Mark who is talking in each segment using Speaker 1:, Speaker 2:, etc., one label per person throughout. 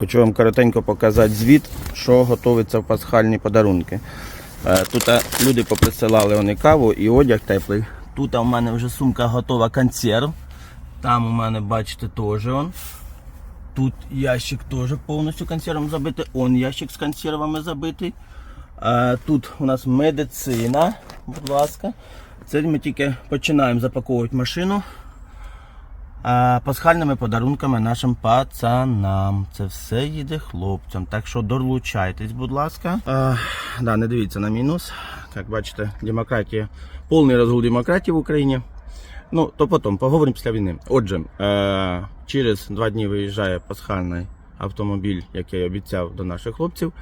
Speaker 1: Хочу вам коротенько показати звіт, що готується в пасхальні подарунки. Е, Тут е, люди поприсилали вони каву і одяг теплий. Тут у мене вже сумка готова консерв. Там у мене, бачите, теж он. Тут ящик теж повністю консервом забитий. Он ящик з консервами забитий. Тут у нас медицина, будь ласка. Це ми тільки починаємо запаковувати машину. Пасхальними подарунками нашим пацанам. Це все їде хлопцям. Так що долучайтесь, будь ласка. А, да, не дивіться на мінус. Як бачите, демократія, повний розгул демократії в Україні. Ну, то потім, поговоримо після війни. Отже, е, через два дні виїжджає пасхальний автомобіль, який я обіцяв до наших хлопців.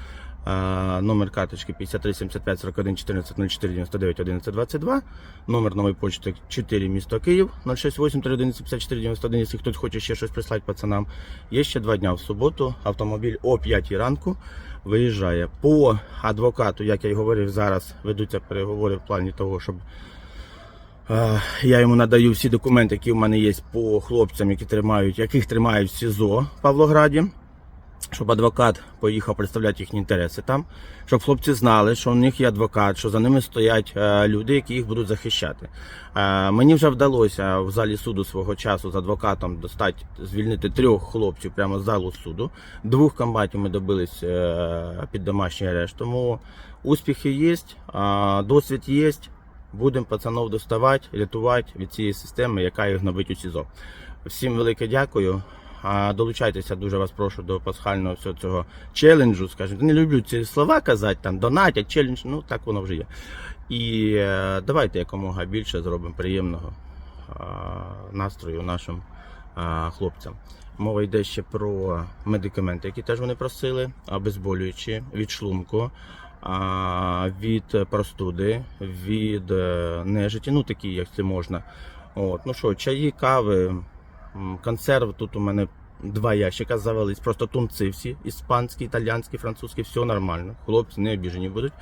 Speaker 1: Номер карточки 53 75 41 14 04 99 11 22. Номер нової почти 4 місто Київ 068 311 54 91. Якщо хтось хоче ще щось прислати пацанам. Є ще два дня в суботу. Автомобіль о 5 ранку виїжджає. По адвокату, як я й говорив, зараз ведуться переговори в плані того, щоб Я йому надаю всі документи, які в мене є по хлопцям, які тримають, яких тримають в СІЗО в Павлограді. Щоб адвокат поїхав представляти їхні інтереси там, щоб хлопці знали, що у них є адвокат, що за ними стоять е, люди, які їх будуть захищати. Е, Мені вже вдалося в залі суду свого часу з адвокатом достати, звільнити трьох хлопців прямо з залу суду. Двох комбатів ми добились е, під домашній арешт. Тому успіхи є, досвід є. Будемо пацанов доставати, рятувати від цієї системи, яка їх гнобить у СІЗО. Всім велике дякую. Долучайтеся, дуже вас прошу до пасхального всього цього челенджу. Скажімо, не люблю ці слова казати, там донатять, челендж, ну так воно вже є. І е, давайте якомога більше зробимо приємного настрою нашим хлопцям. Мова йде ще про медикаменти, які теж вони просили, обезболюючі від шлунку, від простуди, від е, нежиті, ну такі, як це можна. От, ну що, чаї, кави, консерв. Тут у мене два ящика завелись, просто тунці всі, іспанські, італійські, французькі, все нормально. Хлопці не обіжені будуть.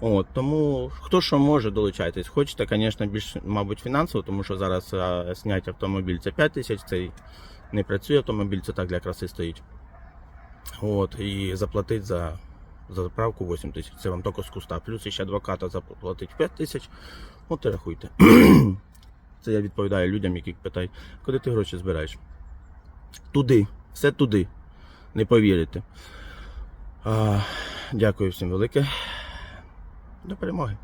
Speaker 1: От, тому хто що може, долучайтесь. Хочете, звісно, більш, мабуть, фінансово, тому що зараз зняти автомобіль це 5 тисяч, цей не працює автомобіль, це так для краси стоїть. От, і заплатити за, за заправку 8 тисяч. Це вам тільки з куста. Плюс ще адвоката заплатить 5 тисяч. От і рахуйте. Це я відповідаю людям, які питають, куди ти гроші збираєш? Туди, все туди. Не повірите. А, дякую всім велике. До перемоги.